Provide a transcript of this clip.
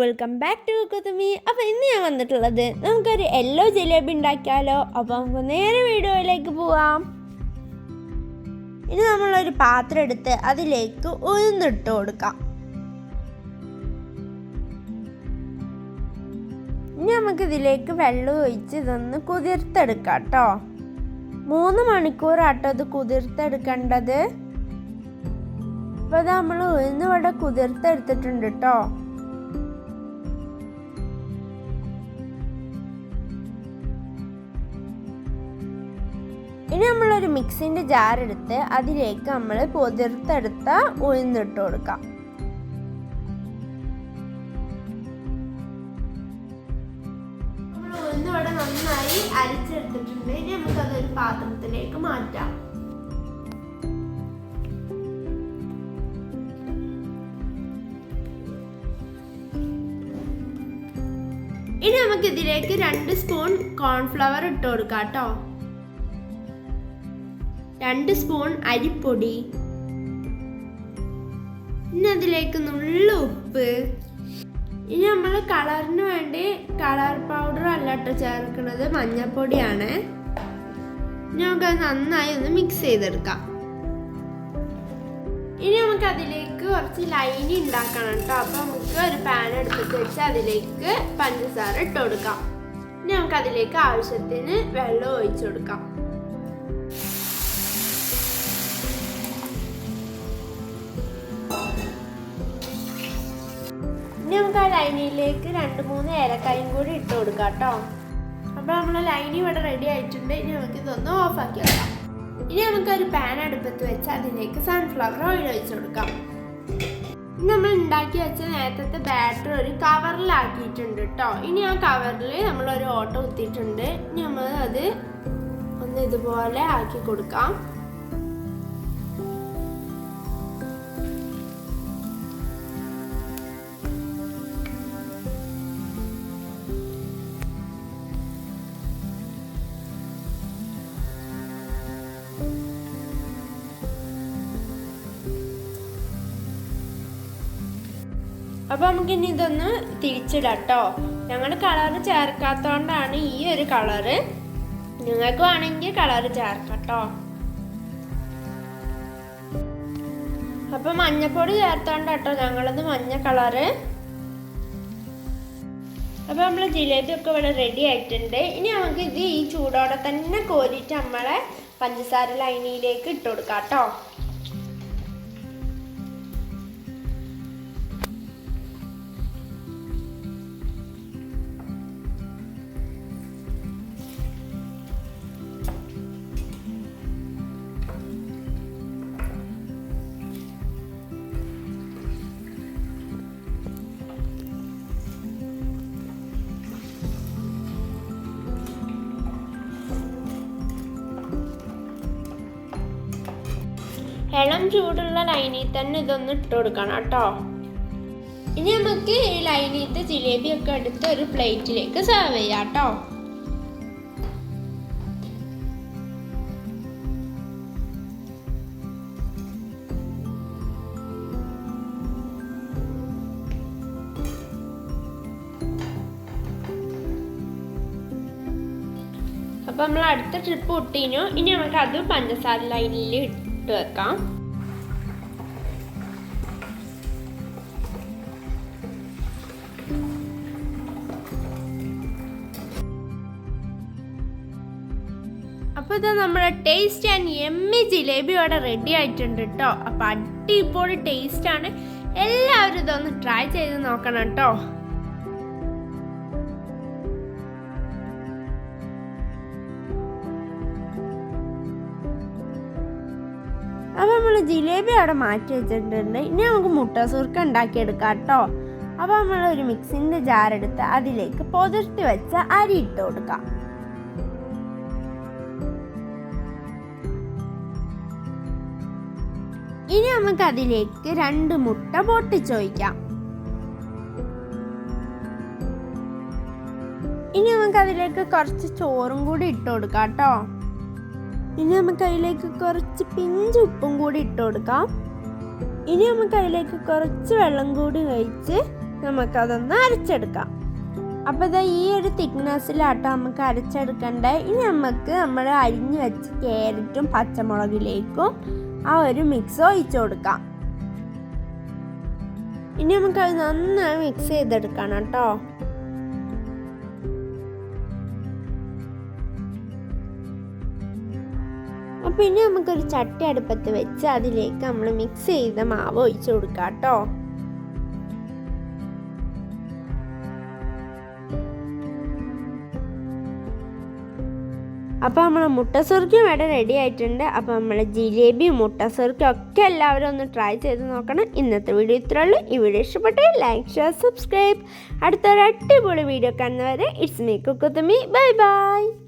Welcome back to കുത്തുമി അപ്പോൾ ഇന്ന് ഞാൻ വന്നിട്ടുള്ളത് നമുക്കൊരു യെല്ലോ ജിലേബി ഉണ്ടാക്കിയാലോ? അപ്പോൾ നമുക്ക് നേരെ വീഡിയോയിലേക്ക് പോവാം. ഇനി നമ്മളൊരു പാത്രം എടുത്ത് അതിലേക്ക് ഉഴുന്നിട്ട് കൊടുക്കാം. ഇനി നമുക്ക് ഇതിലേക്ക് വെള്ളം ഒഴിച്ച് ഇതൊന്ന് കുതിർത്തെടുക്കാം കേട്ടോ. മൂന്ന് മണിക്കൂറാട്ടോ ഇത് കുതിർത്തെടുക്കേണ്ടത്. അപ്പോൾ ഇത് നമ്മൾ ഉഴുന്നിവിടെ കുതിർത്തെടുത്തിട്ടുണ്ട് കേട്ടോ. ഇനി നമ്മളൊരു മിക്സിന്റെ ജാർ എടുത്ത് അതിലേക്ക് നമ്മൾ പൊതിർത്തെടുത്ത ഉഴുന്നിട്ട് കൊടുക്കാം. നന്നായി ഇനി പാത്രത്തിലേക്ക് മാറ്റാം. ഇനി നമുക്ക് ഇതിലേക്ക് രണ്ട് സ്പൂൺ കോൺഫ്ലവർ ഇട്ട് കൊടുക്കാം കേട്ടോ. രണ്ട് സ്പൂൺ അരിപ്പൊടി. ഇനി അതിലേക്ക് നുള്ള ഉപ്പ്. ഇനി നമ്മൾ കളറിന് വേണ്ടി കളർ പൗഡർ അല്ലാട്ട് ചേർക്കുന്നത് മഞ്ഞൾപ്പൊടിയാണ് ഇനി നമുക്കത് നന്നായി ഒന്ന് മിക്സ് ചെയ്തെടുക്കാം. ഇനി നമുക്ക് അതിലേക്ക് കുറച്ച് ലൈനി ഉണ്ടാക്കണം കേട്ടോ അപ്പോൾ നമുക്ക് ഒരു പാൻ എടുത്തിട്ട് വെച്ച് അതിലേക്ക് പഞ്ചസാര ഇട്ട് കൊടുക്കാം. ഇനി നമുക്ക് അതിലേക്ക് ആവശ്യത്തിന് വെള്ളം ഒഴിച്ചു കൊടുക്കാം. നമുക്ക് ആ ലൈനിയിലേക്ക് രണ്ട് മൂന്ന് ഏലക്കായും കൂടി ഇട്ട് കൊടുക്കാം കേട്ടോ. അപ്പോൾ നമ്മൾ ലൈനി ഇവിടെ റെഡി ആയിട്ടുണ്ട്. ഇനി നമുക്ക് ഇതൊന്ന് ഓഫാക്കി വെക്കാം. ഇനി നമുക്ക് ഒരു പാൻ അടുപ്പത്ത് വെച്ച് അതിലേക്ക് സൺഫ്ലവർ ഓയിൽ ഒഴിച്ചു കൊടുക്കാം. നമ്മൾ ഉണ്ടാക്കി വെച്ച നേരത്തെ ബാറ്റർ ഒരു കവറിലാക്കിയിട്ടുണ്ട് കേട്ടോ. ഇനി ആ കവറിൽ നമ്മൾ ഒരു ഓട്ടോ കുത്തിയിട്ടുണ്ട്. ഇനി നമ്മൾ അത് ഒന്ന് ഇതുപോലെ ആക്കി കൊടുക്കാം. അപ്പൊ നമുക്ക് ഇനി ഇതൊന്ന് തിരിച്ചിടാം ഞങ്ങൾ കളറ് ചേർക്കാത്തോണ്ടാണ് ഈ ഒരു കളറ് നിങ്ങൾക്ക് വേണമെങ്കിൽ കളർ ചേർക്കാം കേട്ടോ അപ്പൊ മഞ്ഞപ്പൊടി ചേർത്തോണ്ട് കേട്ടോ ഞങ്ങളത് മഞ്ഞ കളറ് അപ്പൊ നമ്മൾ ജിലേബി ഒക്കെ ഇവിടെ റെഡി ആയിട്ടുണ്ട്. ഇനി നമുക്ക് ഇത് ഈ ചൂടോടെ തന്നെ കോരിയിട്ട് നമ്മളെ പഞ്ചസാര ലൈനിയിലേക്ക് ഇട്ട് കൊടുക്കാം കേട്ടോ ഇളം ചൂടുള്ള ലൈനിൽ തന്നെ ഇതൊന്ന് ഇട്ട് കൊടുക്കണം കേട്ടോ. ഇനി നമുക്ക് ഈ ലൈനിത്തെ ജിലേബി ഒക്കെ എടുത്ത് ഒരു പ്ലേറ്റിലേക്ക് സെർവ് ചെയ്യാം കേട്ടോ. അപ്പൊ നമ്മൾ അടുത്ത ട്രിപ്പ് പൊട്ടിനു ഇനി നമുക്ക് അത് പഞ്ചസാര ലൈനിൽ ഇട്ട് വെക്കാം. അപ്പോൾ ഇത് നമ്മുടെ ടേസ്റ്റ് ആൻഡ് എമ്മി ജിലേബി ഇവിടെ റെഡി ആയിട്ടുണ്ട് കേട്ടോ അപ്പോൾ അടിപൊളി ടേസ്റ്റ് ആണ്. എല്ലാവരും ഇതൊന്ന് ട്രൈ ചെയ്ത് നോക്കണം കേട്ടോ നമ്മൾ ജിലേബി അവിടെ മാറ്റി വെച്ചിട്ടുണ്ട്. ഇനി നമുക്ക് മുട്ട സുർക്ക ഉണ്ടാക്കിയെടുക്കാം കേട്ടോ അപ്പോൾ നമ്മൾ ഒരു മിക്സിന്റെ ജാർ എടുത്ത് അതിലേക്ക് പൊതിർത്തി വെച്ച അരി ഇട്ട് കൊടുക്കാം. ഇനി നമുക്ക് അതിലേക്ക് രണ്ട് മുട്ട പൊട്ടിച്ചൊഴിക്കാം. ഇനി നമുക്ക് അതിലേക്ക് കുറച്ച് ചോറും കൂടി ഇട്ട് കൊടുക്കാം കേട്ടോ. ഇനി നമുക്ക് അതിലേക്ക് കുറച്ച് പിഞ്ച് ഉപ്പും കൂടി ഇട്ട് കൊടുക്കാം. ഇനി നമുക്ക് അതിലേക്ക് കുറച്ച് വെള്ളം കൂടി ഒഴിച്ച് നമുക്കതൊന്ന് അരച്ചെടുക്കാം. അപ്പോൾ ഇതാ ഈ ഒരു തിക്നെസ്സിലാട്ടോ നമുക്ക് അരച്ചെടുക്കണ്ടേ. ഇനി നമുക്ക് നമ്മൾ അരിഞ്ഞ് വെച്ച് കാരറ്റും പച്ചമുളകിലേക്കും ആ ഒരു മിക്സ് ഒഴിച്ചു കൊടുക്കാം. ഇനി നമുക്കത് നന്നായി മിക്സ് ചെയ്തെടുക്കണം കേട്ടോ. ഇനി നമുക്കൊരു ചട്ടി അടുപ്പത്ത് വെച്ച് അതിലേക്ക് നമ്മൾ മിക്സ് ചെയ്ത മാവ് ഒഴിച്ചു കൊടുക്കാം കേട്ടോ അപ്പോൾ നമ്മളെ മുട്ട സുറുക്കും ഇവിടെ റെഡി ആയിട്ടുണ്ട്. അപ്പോൾ നമ്മളെ ജിലേബി മുട്ട സുറുക്കും ഒക്കെ എല്ലാവരും ഒന്ന് ട്രൈ ചെയ്ത് നോക്കണം. ഇന്നത്തെ വീഡിയോ ഇത്രേ ഉള്ളൂ. ഈ വീഡിയോ ഇഷ്ടപ്പെട്ടെങ്കിൽ ലൈക്ക് ഷെയർ സബ്സ്ക്രൈബ് അടുത്തൊരു അടിപൊളി വീഡിയോ കാണുന്നവരെ ഇറ്റ്സ് മീ കുക്കുത്തുമി ബൈ ബൈ